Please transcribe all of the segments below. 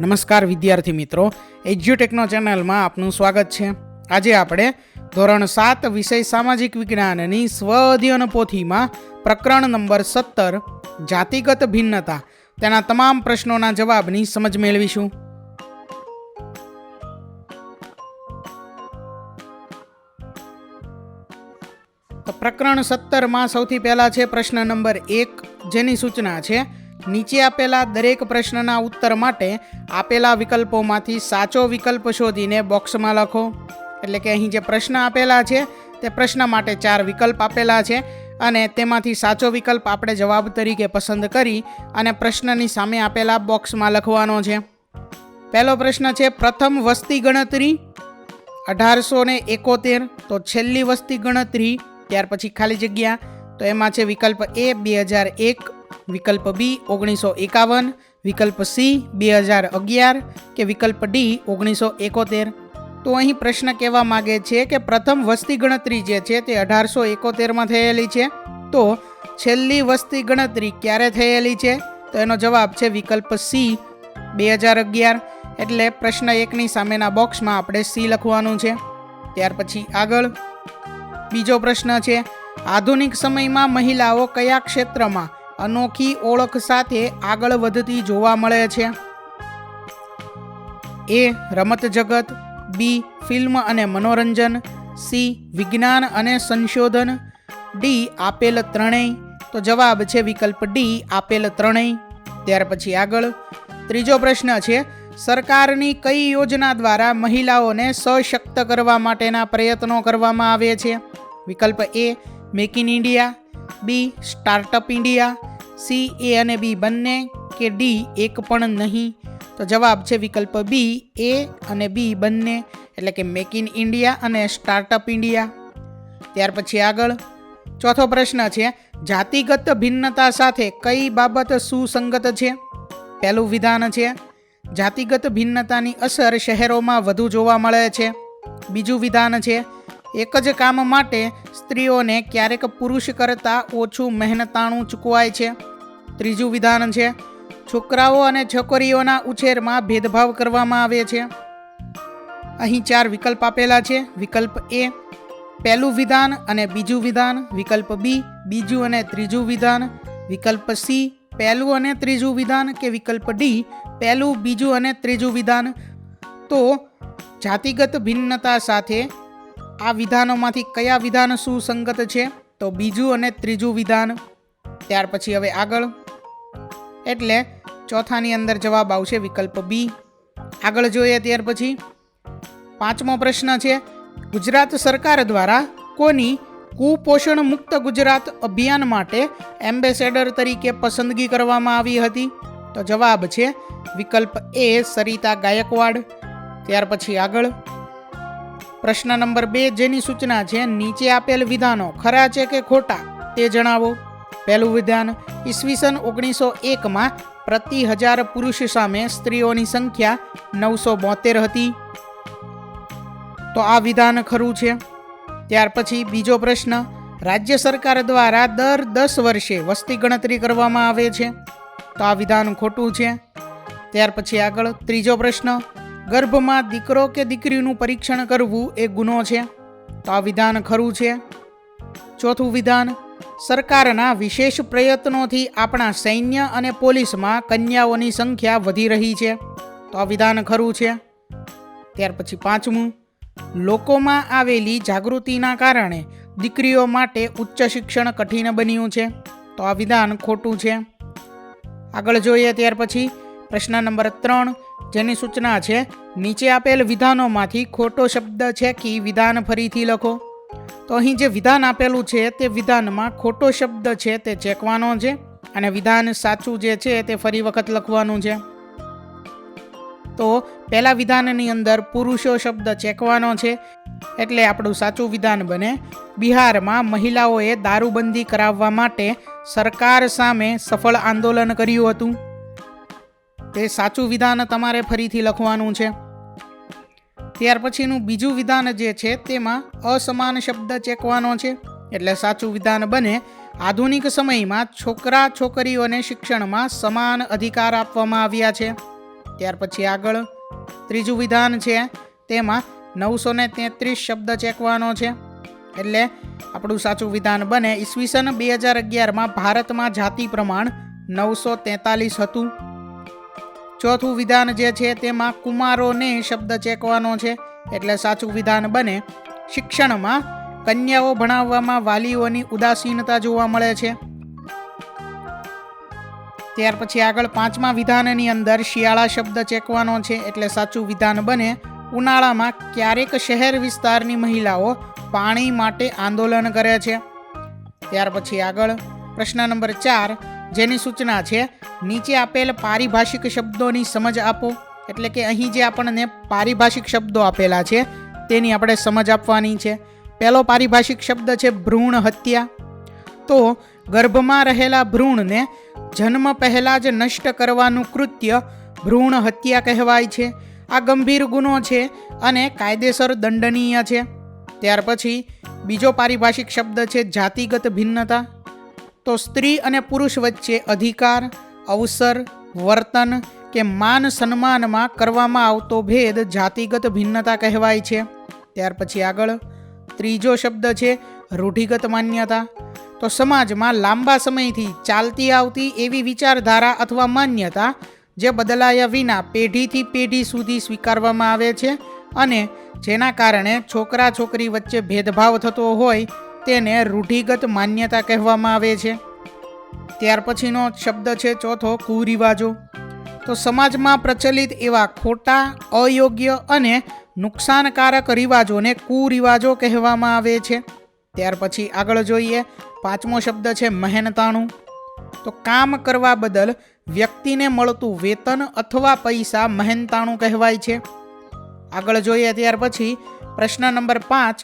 નમસ્કાર વિદ્યાર્થી મિત્રો, એજ્યુટેકનો ચેનલમાં આપનું સ્વાગત છે. આજે આપણે ધોરણ સાત વિષય સામાજિક વિજ્ઞાનની સ્વ અધ્યયન પોથીમાં પ્રકરણ નંબર સત્તર, જાતિગત ભિન્નતા, તેના તમામ પ્રશ્નોના જવાબની સમજ મેળવીશું. તો પ્રકરણ સત્તરમાં સૌથી પહેલાં છે પ્રશ્ન નંબર એક, જેની સૂચના છે નીચે આપેલા દરેક પ્રશ્નના ઉત્તર માટે આપેલા વિકલ્પોમાંથી સાચો વિકલ્પ શોધીને બોક્સમાં લખો. એટલે કે અહીં જે પ્રશ્ન આપેલા છે, તે પ્રશ્ન માટે ચાર વિકલ્પ આપેલા છે અને તેમાંથી સાચો વિકલ્પ આપણે જવાબ તરીકે પસંદ કરી અને પ્રશ્નની સામે આપેલા બોક્સમાં લખવાનો છે. પહેલો પ્રશ્ન છે, પ્રથમ વસ્તી ગણતરી અઢારસો ને એકોતેર, તો છેલ્લી વસ્તી ગણતરી, ત્યાર પછી ખાલી જગ્યા, તો એમાં છે વિકલ્પ એ, બે હજાર એક વિકલ્પ બી ઓગણીસો એકાવન, વિકલ્પ સી બે હજાર અગિયાર કે વિકલ્પ ડી ઓગણીસો એકોતેર. તો અહીં પ્રશ્ન કહેવા માગે છે કે પ્રથમ વસ્તી ગણતરી જે છે તે અઢારસો એકોતેરમાં થયેલી છે. તો છેલ્લી વસ્તી ગણતરી ક્યારે થયેલી છે? તો એનો જવાબ છે વિકલ્પ સી બે હજાર અગિયાર. એટલે પ્રશ્ન એકની સામેના બોક્સમાં આપણે સી લખવાનું છે. ત્યાર પછી આગળ. બીજો પ્રશ્ન છે, આધુનિક સમયમાં મહિલાઓ કયા ક્ષેત્રમાં અનોખી ઓળખ સાથે આગળ વધતી જોવા મળે છે. એ રમત જગત, બી ફિલ્મ અને મનોરંજન, સી વિજ્ઞાન અને સંશોધન, ડી આપેલ ત્રણેય. તો જવાબ છે વિકલ્પ ડી, આપેલ ત્રણેય. ત્યાર પછી આગળ. ત્રીજો પ્રશ્ન છે, સરકારની કઈ યોજના દ્વારા મહિલાઓને સશક્ત કરવા માટેના પ્રયત્નો કરવામાં આવે છે? વિકલ્પ A, make in India. B, startup India. C A અને બી બંને કે ડી એક પણ નહીં? તો જવાબ છે વિકલ્પ બી એ અને બી બંને, એટલે કે મેક ઇન ઇન્ડિયા અને સ્ટાર્ટઅપ ઇન્ડિયા ત્યાર પછી આગળ. ચોથો પ્રશ્ન છે, જાતિગત ભિન્નતા સાથે કઈ બાબત સુસંગત છે? પહેલું વિધાન છે, જાતિગત ભિન્નતાની અસર શહેરોમાં વધુ જોવા મળે છે. બીજું વિધાન છે, એક જ કામ માટે સ્ત્રીઓને ક્યારેક પુરુષ કરતાં ઓછું મહેનતાણું ચૂકવાય છે. ત્રીજું વિધાન છે, છોકરાઓ અને છોકરીઓના ઉછેરમાં ભેદભાવ કરવામાં આવે છે. અહીં ચાર વિકલ્પ આપેલા છે, વિકલ્પ એ, પહેલું વિધાન અને બીજું વિધાન, વિકલ્પ બી, બીજું અને ત્રીજું વિધાન, વિકલ્પ સી, પહેલું અને ત્રીજું વિધાન કે વિકલ્પ ડી, પહેલું, બીજું અને ત્રીજું વિધાન. તો, જાતિગત ભિન્નતા સાથે આ વિધાનોમાંથી કયા વિધાન સુસંગત છે? તો બીજું અને ત્રીજું વિધાન. ત્યાર પછી હવે આગળ. એટલે ચોથાની અંદર જવાબ આવશે વિકલ્પ બી આગળ જોઈએ ત્યાર પછી પાંચમો પ્રશ્ન છે, ગુજરાત સરકાર દ્વારા કોની કુપોષણ મુક્ત ગુજરાત અભિયાન માટે એમ્બેસેડર તરીકે પસંદગી કરવામાં આવી હતી? તો જવાબ છે વિકલ્પ એ સરિતા ગાયકવાડ. ત્યાર પછી આગળ. પ્રશ્ન નંબર બે, જેની સૂચના છે, નીચે આપેલ વિધાનો ખરા છે કે ખોટા તે જણાવો. પહેલું વિધાન ઈસવીસન ઓગણીસો એકમાં પ્રતિ હજાર પુરુષ સામે સ્ત્રીઓની સંખ્યા નવસો બોતેર હતી. તો આ વિધાન ખરું છે? ત્યાર પછી બીજો પ્રશ્ન, રાજ્ય સરકાર દ્વારા દર દસ વર્ષે વસ્તી ગણતરી કરવામાં આવે છે? તો આ વિધાન ખોટું છે. ત્યાર પછી આગળ ત્રીજો પ્રશ્ન, ગર્ભમાં દીકરો કે દીકરીનું પરીક્ષણ કરવું એ ગુનો છે? તો આ વિધાન ખરું છે? ચોથું વિધાન સરકારના વિશેષ પ્રયત્નોથી આપણા સૈન્ય અને પોલીસમાં કન્યાઓની સંખ્યા વધી રહી છે. તો આ વિધાન ખરું છે? ત્યાર પછી પાંચમું. લોકોમાં આવેલી જાગૃતિના કારણે દીકરીઓ માટે ઉચ્ચ શિક્ષણ કઠિન બન્યું છે. તો આ વિધાન ખોટું છે? આગળ જોઈએ ત્યાર પછી પ્રશ્ન નંબર ત્રણ. જેની સૂચના છે, નીચે આપેલ વિધાનોમાંથી ખોટો શબ્દ છે કે વિધાન ફરીથી લખો? તો અહીં જે વિધાન આપેલું છે તે વિધાનમાં ખોટો શબ્દ છે તે ચેકવાનો છે અને વિધાન સાચું જે છે તે ફરી વખત લખવાનું છે. તો પહેલા વિધાનની અંદર પુરુષો શબ્દ ચેકવાનો છે એટલે આપણું સાચું વિધાન બને. બિહારમાં મહિલાઓએ દારૂબંધી કરાવવા માટે સરકાર સામે સફળ આંદોલન કર્યું હતું. તે સાચું વિધાન તમારે ફરીથી લખવાનું છે. ત્યાર પછીનું બીજું વિધાન જે છે તેમાં અસમાન શબ્દ ચેકવાનો છે. એટલે સાચું વિધાન બને, આધુનિક સમયમાં છોકરા છોકરીઓને શિક્ષણમાં સમાન અધિકાર આપવામાં આવ્યા છે. ત્યાર પછી આગળ, ત્રીજું વિધાન છે તેમાં નવસો ને તેત્રીસ શબ્દ ચેકવાનો છે. એટલે આપણું સાચું વિધાન બને ઈસવીસન બે હજાર અગિયારમાં ભારતમાં જાતિ પ્રમાણ નવસો તેતાલીસ હતું. ચોથું વિધાન જે છે તેમાં કુમારોને શબ્દ ચેકવાનો છે. એટલે સાચું વિધાન બને શિક્ષણમાં કન્યાઓ ભણાવવામાં વાલીઓની ઉદાસીનતા જોવા મળે છે. ત્યાર પછી આગળ પાંચમા વિધાનની અંદર શિયાળા શબ્દ ચેકવાનો છે. એટલે સાચું વિધાન બને ઉનાળામાં ક્યારેક શહેર વિસ્તારની મહિલાઓ પાણી માટે આંદોલન કરે છે. ત્યાર પછી આગળ પ્રશ્ન નંબર ચાર જેની સૂચના છે, નીચે આપેલ પારિભાષિક શબ્દોની સમજ આપો. એટલે કે અહીં જે આપણને પારિભાષિક શબ્દો આપેલા છે, તેની આપણે સમજ આપવાની છે. પહેલો પારિભાષિક શબ્દ છે ભ્રૂણ હત્યા. તો ગર્ભમાં રહેલા ભ્રૂણને જન્મ પહેલાં જ નષ્ટ કરવાનું કૃત્ય ભ્રૂણ હત્યા કહેવાય છે. આ ગંભીર ગુનો છે અને કાયદેસર દંડનીય છે. ત્યાર પછી બીજો પારિભાષિક શબ્દ છે જાતિગત ભિન્નતા. તો સ્ત્રી અને પુરુષ વચ્ચે અધિકાર, અવસર, વર્તન કે માન સન્માનમાં કરવામાં આવતો ભેદ જાતિગત ભિન્નતા કહેવાય છે. ત્યાર પછી આગળ, ત્રીજો શબ્દ છે રૂઢિગત માન્યતા. તો સમાજમાં લાંબા સમયથી ચાલતી આવતી એવી વિચારધારા અથવા માન્યતા જે બદલાયા વિના પેઢીથી પેઢી સુધી સ્વીકારવામાં આવે છે અને જેના કારણે છોકરા છોકરી વચ્ચે ભેદભાવ થતો હોય તેને રૂઢિગત માન્યતા કહેવામાં આવે છે. ત્યાર પછીનો શબ્દ છે ચોથો કુરિવાજો. તો સમાજમાં પ્રચલિત એવા ખોટા, અયોગ્ય અને નુકસાનકારક રિવાજોને કુરિવાજો કહેવામાં આવે છે. ત્યાર પછી આગળ જોઈએ, પાંચમો શબ્દ છે મહેનતાણું. તો કામ કરવા બદલ વ્યક્તિને મળતું વેતન અથવા પૈસા મહેનતાણું કહેવાય છે. આગળ જોઈએ ત્યાર પછી પ્રશ્ન નંબર પાંચ,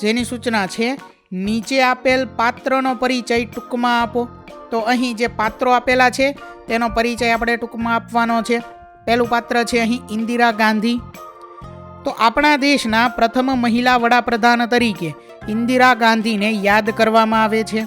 જેની સૂચના છે નીચે આપેલ પાત્રનો પરિચય ટૂંકમાં આપો. તો અહીં જે પાત્રો આપેલા છે, તેનો પરિચય આપણે ટૂંકમાં આપવાનો છે. પહેલું પાત્ર છે અહીં ઇન્દિરા ગાંધી. તો આપણા દેશના પ્રથમ મહિલા વડાપ્રધાન તરીકે ઇન્દિરા ગાંધીને યાદ કરવામાં આવે છે.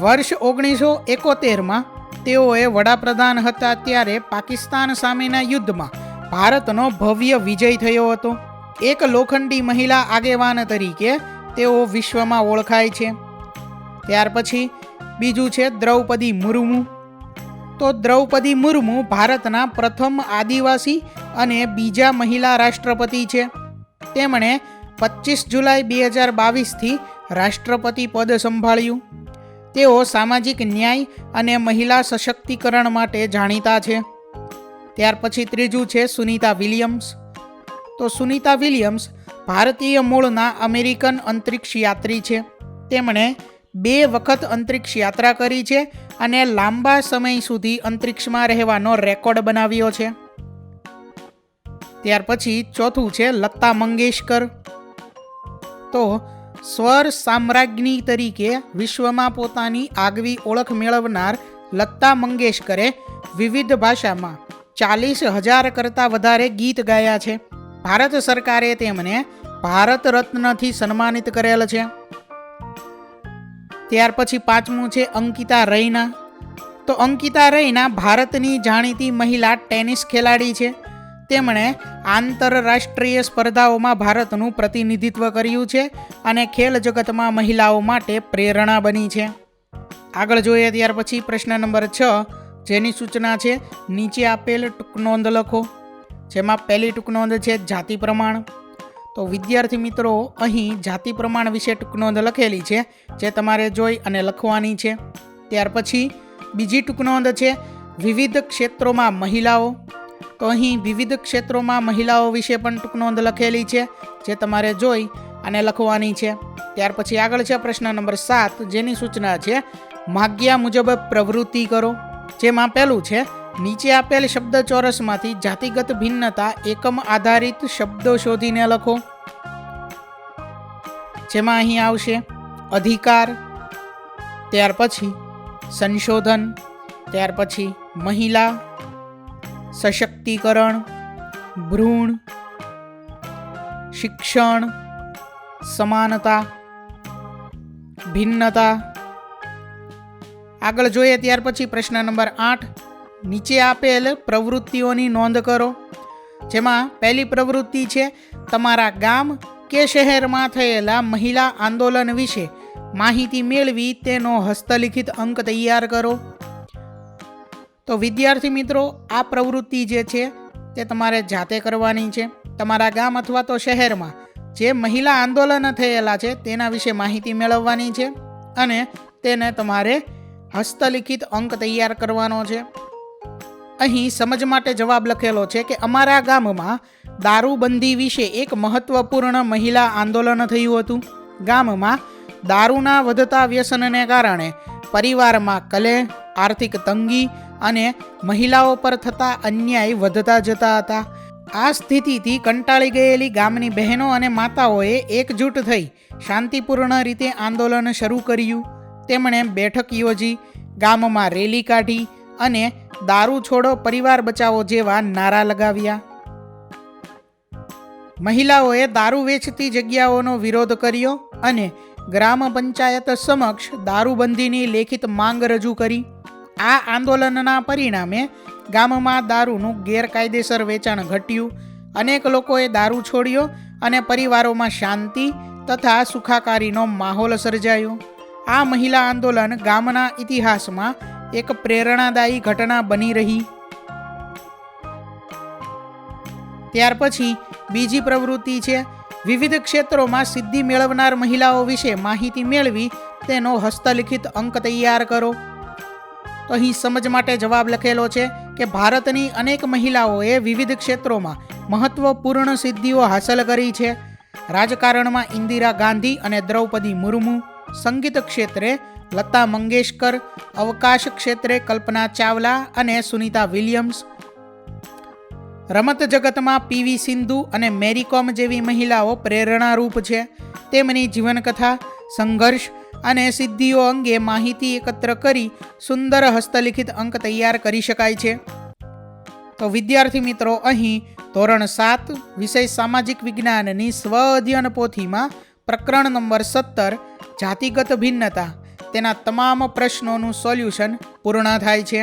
વર્ષ ઓગણીસો એકોતેરમાં તેઓએ વડાપ્રધાન હતા ત્યારે પાકિસ્તાન સામેના યુદ્ધમાં ભારતનો ભવ્ય વિજય થયો હતો. એક લોખંડી મહિલા આગેવાન તરીકે તેઓ વિશ્વમાં ઓળખાય છે. ત્યાર પછી બીજું છે દ્રૌપદી મુર્મુ. તો દ્રૌપદી મુર્મુ ભારતના પ્રથમ આદિવાસી અને બીજા મહિલા રાષ્ટ્રપતિ છે. તેમણે પચીસ જુલાઈ બે હજાર બાવીસથી રાષ્ટ્રપતિ પદ સંભાળ્યું. તેઓ સામાજિક ન્યાય અને મહિલા સશક્તિકરણ માટે જાણીતા છે. ત્યાર પછી ત્રીજું છે સુનીતા વિલિયમ્સ. તો સુનીતા વિલિયમ્સ ભારતીય મૂળના અમેરિકન અંતરિક્ષ યાત્રી છે. તેમણે બે વખત અંતરિક્ષ યાત્રા કરી છે અને લાંબા સમય સુધી અંતરિક્ષમાં રહેવાનો રેકોર્ડ બનાવ્યો છે. ત્યાર પછી ચોથું છે લતા મંગેશકર. તો સ્વર સામ્રાજ્ઞી તરીકે વિશ્વમાં પોતાની આગવી ઓળખ મેળવનાર લતા મંગેશકરે વિવિધ ભાષામાં ચાલીસ હજાર કરતાં વધારે ગીત ગાયા છે. ભારત સરકારે તેમને ભારત રત્નથી સન્માનિત કરેલ છે. ત્યાર પછી પાંચમું છે અંકિતા રૈના. તો અંકિતા રૈના ભારતની જાણીતી મહિલા ટેનિસ ખેલાડી છે. તેમણે આંતરરાષ્ટ્રીય સ્પર્ધાઓમાં ભારતનું પ્રતિનિધિત્વ કર્યું છે અને ખેલ જગતમાં મહિલાઓ માટે પ્રેરણા બની છે. આગળ જોઈએ ત્યાર પછી પ્રશ્ન નંબર છ, જેની સૂચના છે, નીચે આપેલ ટૂંકનોંધ લખો. જેમાં પહેલી ટૂંકનોંધ છે જાતિ પ્રમાણ. તો વિદ્યાર્થી મિત્રો, અહીં જાતિ પ્રમાણ વિશે ટૂંકનોંધ લખેલી છે, જે તમારે જોઈ અને લખવાની છે. ત્યાર પછી બીજી ટૂંકનોંધ છે વિવિધ ક્ષેત્રોમાં મહિલાઓ. તો અહીં વિવિધ ક્ષેત્રોમાં મહિલાઓ વિશે પણ ટૂંકનોંધ લખેલી છે, જે તમારે જોઈ અને લખવાની છે. ત્યાર પછી આગળ છે પ્રશ્ન નંબર સાત, જેની સૂચના છે, માગ્યા મુજબ પ્રવૃત્તિ કરો. જેમાં પહેલું છે નીચે આપેલ શબ્દ ચોરસમાંથી જાતિગત ભિન્નતા એકમ આધારિત શબ્દો શોધીને લખો. જેમાં અહીં આવશે અધિકાર, ત્યાર પછી સંશોધન, ત્યાર પછી મહિલા, સશક્તિકરણ, ભ્રૂણ, શિક્ષણ, સમાનતા, ભિન્નતા. આગળ જોઈએ ત્યાર પછી પ્રશ્ન નંબર આઠ. નીચે આપેલ પ્રવૃત્તિઓની નોંધ કરો. જેમાં પહેલી પ્રવૃત્તિ છે, તમારા ગામ કે શહેરમાં થયેલા મહિલા આંદોલન વિશે માહિતી મેળવી તેનો હસ્તલિખિત અંક તૈયાર કરો. તો વિદ્યાર્થી મિત્રો, આ પ્રવૃત્તિ જે છે, તે તમારે જાતે કરવાની છે. તમારા ગામ અથવા તો શહેરમાં જે મહિલા આંદોલન થયેલા છે, તેના વિશે માહિતી મેળવવાની છે અને તેને તમારે હસ્તલિખિત અંક તૈયાર કરવાનો છે. અહીં સમજ માટે જવાબ લખેલો છે કે અમારા ગામમાં દારૂબંધી વિશે એક મહત્વપૂર્ણ મહિલા આંદોલન થયું હતું. ગામમાં દારૂના વધતા વ્યસનને કારણે પરિવારમાં કલેહ આર્થિક તંગી અને મહિલાઓ પર થતા અન્યાય વધતા જતા હતા. આ સ્થિતિથી કંટાળી ગયેલી ગામની બહેનો અને માતાઓએ એકજૂટ થઈ શાંતિપૂર્ણ રીતે આંદોલન શરૂ કર્યું. તેમણે બેઠક યોજી, ગામમાં રેલી કાઢી અને દારૂ છોડો, પરિવાર બચાવો જેવા નારા લગાવ્યા. મહિલાઓએ દારૂ વેચતી જગ્યાઓનો વિરોધ કર્યો અને ગ્રામ પંચાયત સમક્ષ દારૂબંધીની લેખિત માંગ રજૂ કરી. આ આંદોલનના પરિણામે ગામમાં દારૂનું ગેરકાયદેસર વેચાણ ઘટ્યું. અનેક લોકોએ દારૂ છોડ્યો અને પરિવારોમાં શાંતિ તથા સુખાકારીનો માહોલ સર્જાયો. આ મહિલા આંદોલન ગામના ઇતિહાસમાં એક પ્રેરણાદાયી ઘટના બની રહી. ત્યાર પછી બીજી પ્રવૃત્તિ છે, વિવિધ ક્ષેત્રોમાં સિદ્ધિ મેળવનાર મહિલાઓ વિશે માહિતી મેળવી તેનો હસ્તલિખિત અંક તૈયાર કરો. તો અહીં સમજ માટે જવાબ લખેલો છે કે ભારતની અનેક મહિલાઓએ વિવિધ ક્ષેત્રોમાં મહત્વપૂર્ણ સિદ્ધિઓ હાંસલ કરી છે. રાજકારણમાં ઇન્દિરા ગાંધી અને દ્રૌપદી મુર્મુ સંગીત ક્ષેત્રે લતા મંગેશકર, અવકાશ ક્ષેત્રે કલ્પના ચાવલા અને સુનીતા વિલિયમ્સ. રમત જગતમાં પીવી સિંધુ અને મેરી કોમ જેવી મહિલાઓ પ્રેરણારૂપ છે. તેમની જીવનકથા, સંઘર્ષ અને સિદ્ધિઓ અંગે માહિતી એકત્ર કરી સુંદર હસ્તલિખિત અંક તૈયાર કરી શકાય છે. તો વિદ્યાર્થી મિત્રો, અહીં ધોરણ સાત, વિષય સામાજિક વિજ્ઞાનની સ્વ અધ્યયન પોથીમાં પ્રકરણ નંબર સત્તર, જાતિગત ભિન્નતા. તેના તમામ પ્રશ્નોનું સોલ્યુશન પૂર્ણ થાય છે.